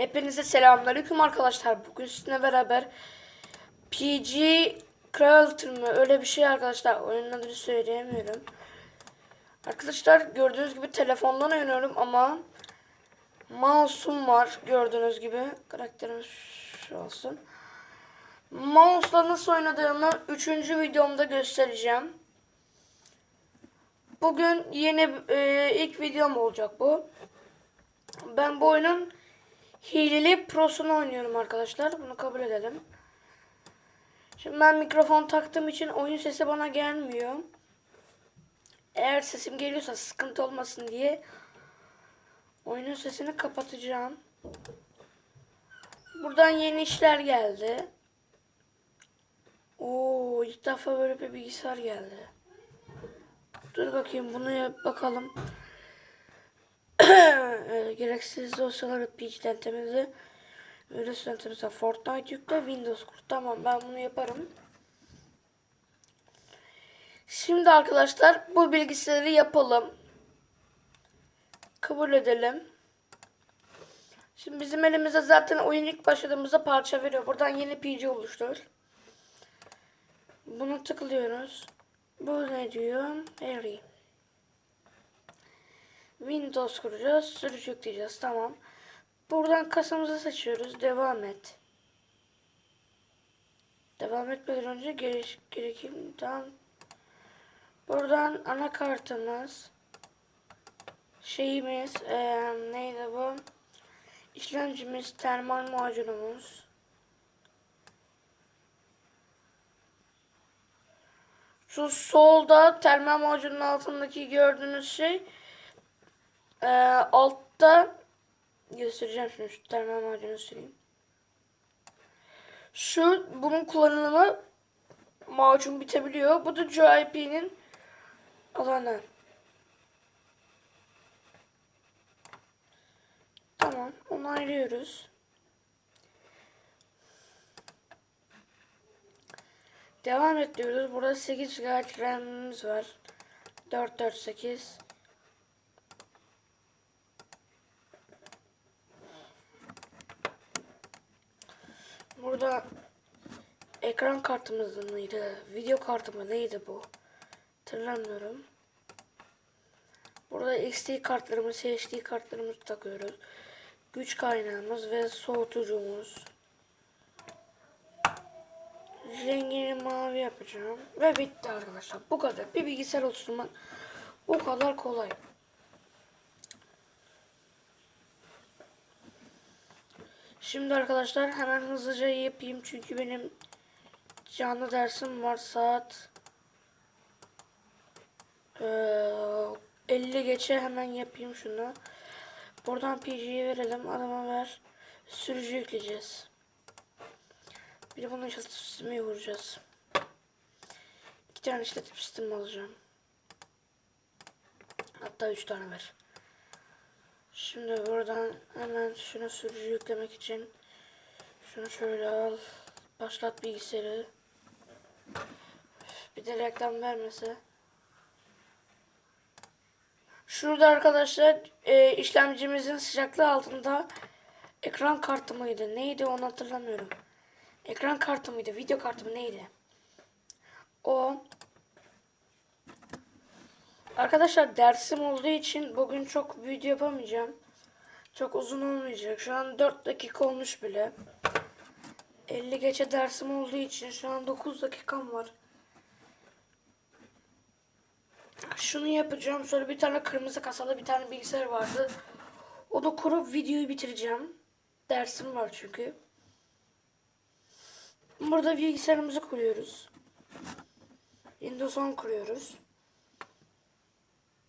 Hepinize selamünaleyküm arkadaşlar. Bugün sizinle beraber PG Creator mı öyle bir şey arkadaşlar. Oyunun adını söyleyemiyorum. Arkadaşlar gördüğünüz gibi telefondan oynuyorum ama mouse'um var gördüğünüz gibi. Karakterimiz şu olsun. Mouse'la nasıl oynadığımı 3. videomda göstereceğim. Bugün yeni e, ilk videom olacak bu. Ben bu oyunun hileli prosunu oynuyorum arkadaşlar. Bunu kabul edelim. Şimdi ben mikrofon taktığım için oyun sesi bana gelmiyor. Eğer sesim geliyorsa sıkıntı olmasın diye oyunun sesini kapatacağım. Buradan yeni işler geldi. Oo, ilk defa böyle bir bilgisayar geldi. Dur bakayım bunu bakalım. Gereksiz dosyaları PG'den temizle. Virüsten temizle. Fortnite yükle. Windows kur. Tamam ben bunu yaparım. Şimdi arkadaşlar bu bilgisayarı yapalım. Kabul edelim. Şimdi bizim elimizde zaten oyun ilk başladığımızda parça veriyor. Buradan yeni PG oluştur. Bunu tıklıyoruz. Bu ne diyor? Harry. Windows kuracağız. Sürücü yükleyeceğiz. Tamam. Buradan kasamızı seçiyoruz. Devam et. Devam etmeden önce gere gerekim. Tamam. Buradan anakartımız. Şeyimiz. eee, neydi bu? İşlemcimiz. Termal macunumuz. Şu solda termal macunun altındaki gördüğünüz şey ee, altta göstereceğim şimdi şu termal macunu süreyim. Şu bunun kullanımı macun bitebiliyor. Bu da JIP'nin alanı. Tamam onaylıyoruz. Devam et diyoruz. Burada 8 GB RAM'imiz var. 448 Burada ekran kartımız mıydı? Video kartı mı neydi bu? Hatırlamıyorum. Burada XD kartlarımız, HD kartlarımızı takıyoruz. Güç kaynağımız ve soğutucumuz. Rengini mavi yapacağım. Ve bitti arkadaşlar. Bu kadar. Bir bilgisayar oluşturmak o kadar kolay. Şimdi arkadaşlar hemen hızlıca yapayım çünkü benim canlı dersim var saat eee, 50 geçe hemen yapayım şunu. Buradan PG'ye verelim adama ver. Sürücü yükleyeceğiz. Bir de bunun işletim sistemi vuracağız. İki tane işletim sistemi alacağım. Hatta üç tane ver. Şimdi buradan hemen şunu sürücü yüklemek için şunu şöyle al. Başlat bilgisayarı. Bir de reklam vermese. Şurada arkadaşlar e, işlemcimizin sıcaklığı altında ekran kartı mıydı? Neydi onu hatırlamıyorum. Ekran kartı mıydı? Video kartı mı neydi? O Arkadaşlar dersim olduğu için bugün çok video yapamayacağım. Çok uzun olmayacak. Şu an 4 dakika olmuş bile. 50 geçe dersim olduğu için şu an 9 dakikam var. Şunu yapacağım. Sonra bir tane kırmızı kasalı bir tane bilgisayar vardı. O da kurup videoyu bitireceğim. Dersim var çünkü. Burada bilgisayarımızı kuruyoruz. Windows 10 kuruyoruz.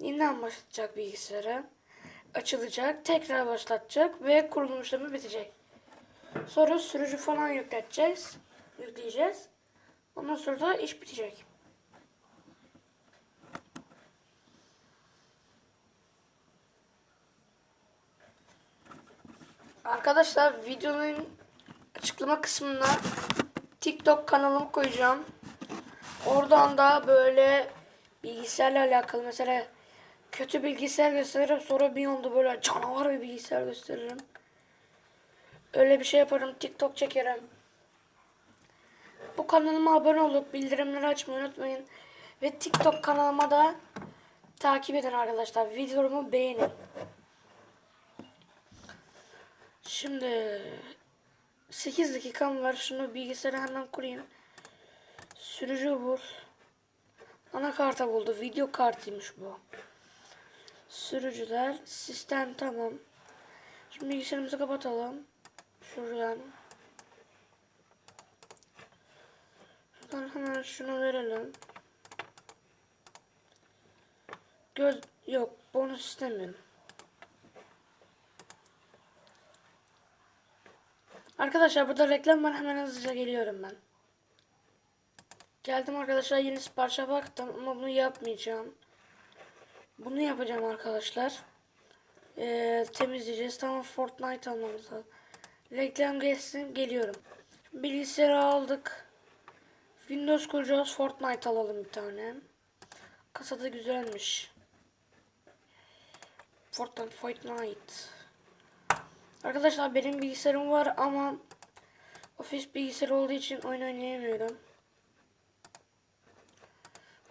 Yeniden başlatacak bilgisayarı. Açılacak. Tekrar başlatacak. Ve kurulum işlemi bitecek. Sonra sürücü falan yükleteceğiz. Yükleyeceğiz. Ondan sonra da iş bitecek. Arkadaşlar videonun açıklama kısmına TikTok kanalımı koyacağım. Oradan da böyle bilgisayarla alakalı mesela kötü bilgisayar gösteririm sonra bir anda böyle canavar bir bilgisayar gösteririm. öyle bir şey yaparım. TikTok çekerim. Bu kanalıma abone olup bildirimleri açmayı unutmayın. Ve TikTok kanalıma da takip edin arkadaşlar. Videomu beğenin. Şimdi 8 dakikam var. Şunu bilgisayara hemen kurayım. Sürücü bul. Anakarta buldu. Video kartıymış bu. Sürücüler. Sistem tamam. Şimdi bilgisayarımızı kapatalım. Şuradan. Şuradan hemen şunu verelim. Göz yok. Bonus istemiyorum. Arkadaşlar burada reklam var. Hemen hızlıca geliyorum ben. Geldim arkadaşlar yeni siparişe baktım ama bunu yapmayacağım. Bunu yapacağım arkadaşlar. Ee, temizleyeceğiz. Tamam Fortnite almamız. Reklam geçsin geliyorum. Bilgisayarı aldık. Windows kuracağız. Fortnite alalım bir tane. Kasada güzelmiş. Fortnite Fortnite. Arkadaşlar benim bilgisayarım var ama ofis bilgisayarı olduğu için oyun oynayamıyorum.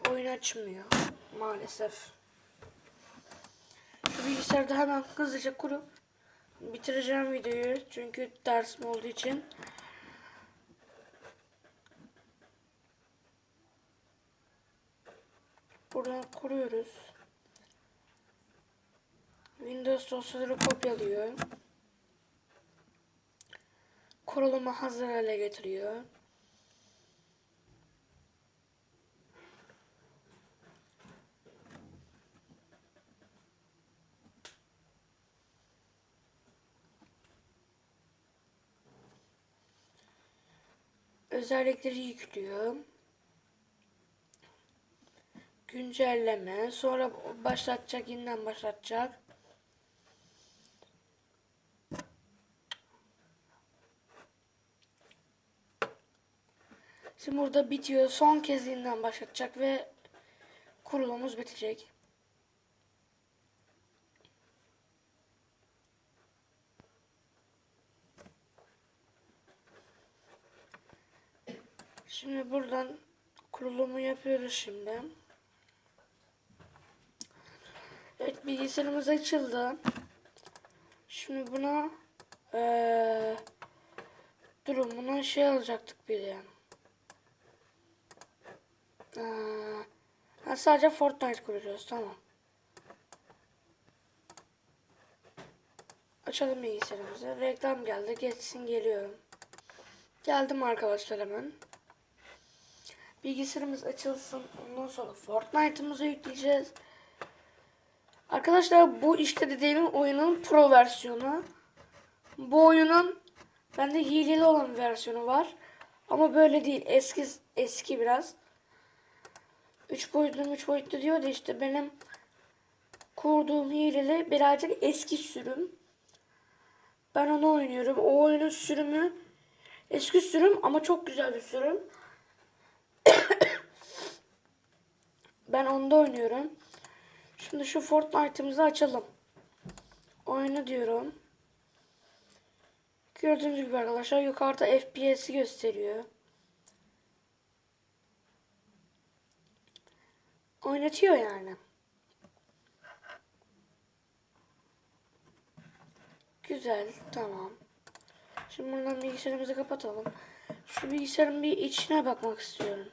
Oyun açmıyor maalesef. Bilgisayarda hemen hızlıca kurup bitireceğim videoyu çünkü dersim olduğu için. Buradan kuruyoruz. Windows dosyaları kopyalıyor. Kurulumu hazır hale getiriyor. Özellikleri yüklüyor. Güncelleme. Sonra başlatacak, yeniden başlatacak. Şimdi burada bitiyor. Son kez yeniden başlatacak ve kurulumuz bitecek. Şimdi buradan kurulumu yapıyoruz şimdi. Evet bilgisayarımız açıldı. Şimdi buna ee, durun şey alacaktık bir de. Ee, sadece Fortnite kuracağız tamam. Açalım bilgisayarımızı. Reklam geldi. Geçsin geliyorum. Geldim arkadaşlar hemen. Bilgisayarımız açılsın. Ondan sonra Fortnite'ımızı yükleyeceğiz. Arkadaşlar bu işte dediğim oyunun pro versiyonu. Bu oyunun bende hileli olan versiyonu var. Ama böyle değil. Eski eski biraz. 3 boyutlu 3 boyutlu diyor da işte benim kurduğum hileli birazcık eski sürüm. Ben onu oynuyorum. O oyunun sürümü eski sürüm ama çok güzel bir sürüm. Ben onda oynuyorum. Şimdi şu Fortnite'ımızı açalım. Oyunu diyorum. Gördüğünüz gibi arkadaşlar yukarıda FPS'i gösteriyor. Oynatıyor yani. Güzel, tamam. Şimdi buradan bilgisayarımızı kapatalım. Şu bilgisayarın bir içine bakmak istiyorum.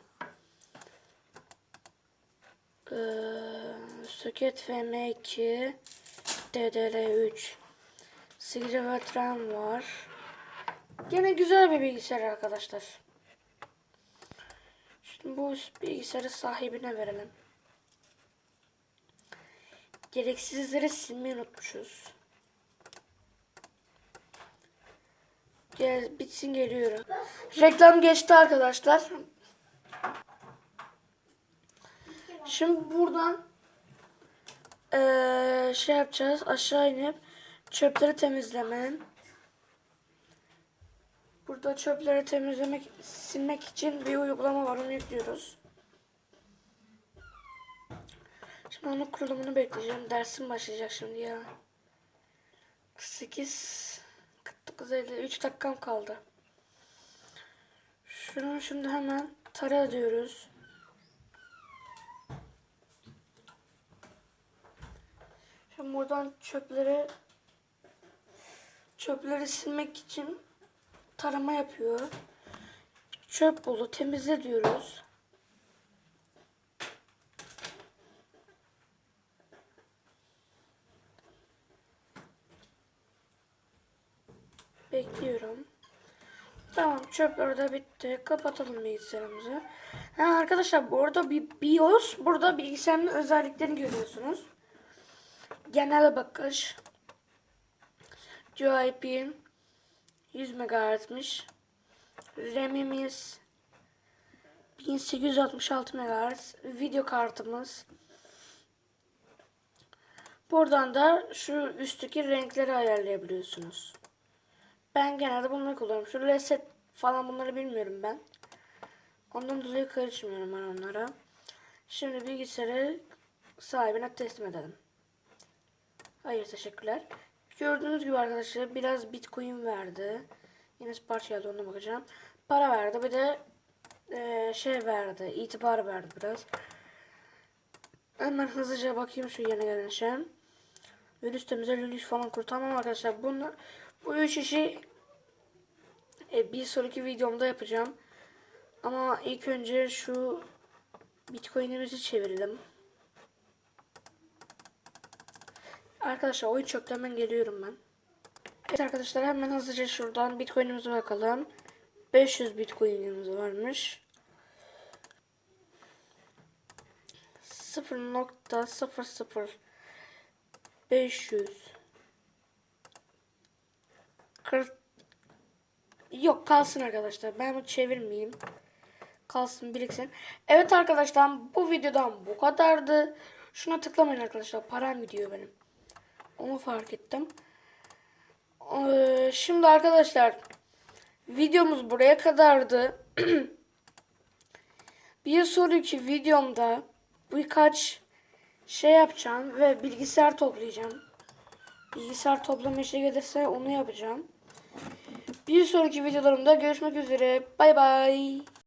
Ee, soket FM2 DDR3 8 RAM var. Gene güzel bir bilgisayar arkadaşlar. Şimdi bu bilgisayarı sahibine verelim. Gereksizleri silmeyi unutmuşuz. Gel, bitsin geliyorum. Reklam geçti arkadaşlar. Şimdi buradan eee, şey yapacağız. Aşağı inip çöpleri temizleme. Burada çöpleri temizlemek, silmek için bir uygulama var. Onu yüklüyoruz. Şimdi onun kurulumunu bekleyeceğim. Dersim başlayacak şimdi ya. 48 9.50 3 dakikam kaldı. Şunu şimdi hemen tara diyoruz. Buradan çöpleri çöpleri silmek için tarama yapıyor. Çöp bulu temizle diyoruz. Bekliyorum. Tamam çöpler de bitti. Kapatalım bilgisayarımızı. Ha, arkadaşlar burada bir BIOS. Burada bilgisayarın özelliklerini görüyorsunuz. Genel bakış. GIP 100 MHz'miş. RAM'imiz 1866 MHz. Video kartımız. Buradan da şu üstteki renkleri ayarlayabiliyorsunuz. Ben genelde bunları kullanıyorum. Şu reset falan bunları bilmiyorum ben. Ondan dolayı karışmıyorum ben onlara. Şimdi bilgisayarı sahibine teslim edelim. Hayır teşekkürler. Gördüğünüz gibi arkadaşlar biraz bitcoin verdi. Yine sipariş geldi bakacağım. Para verdi bir de eee, şey verdi. itibar verdi biraz. Hemen hızlıca bakayım şu yeni gelen şey. Virüs temizle virüs falan kurtarmam arkadaşlar. Bunu, bu üç işi e, bir sonraki videomda yapacağım. Ama ilk önce şu bitcoin'imizi çevirelim. Arkadaşlar oyun çöktü hemen geliyorum ben. Evet arkadaşlar hemen hızlıca şuradan bitcoin'imize bakalım. 500 bitcoin'imiz varmış. 0.00 500 40 Yok kalsın arkadaşlar. Ben bunu çevirmeyeyim. Kalsın biriksin. Evet arkadaşlar bu videodan bu kadardı. Şuna tıklamayın arkadaşlar. Param gidiyor benim. Onu fark ettim. Ee, şimdi arkadaşlar videomuz buraya kadardı. bir sonraki videomda birkaç şey yapacağım ve bilgisayar toplayacağım. Bilgisayar toplama işe gelirse onu yapacağım. Bir sonraki videolarımda görüşmek üzere. Bay bay.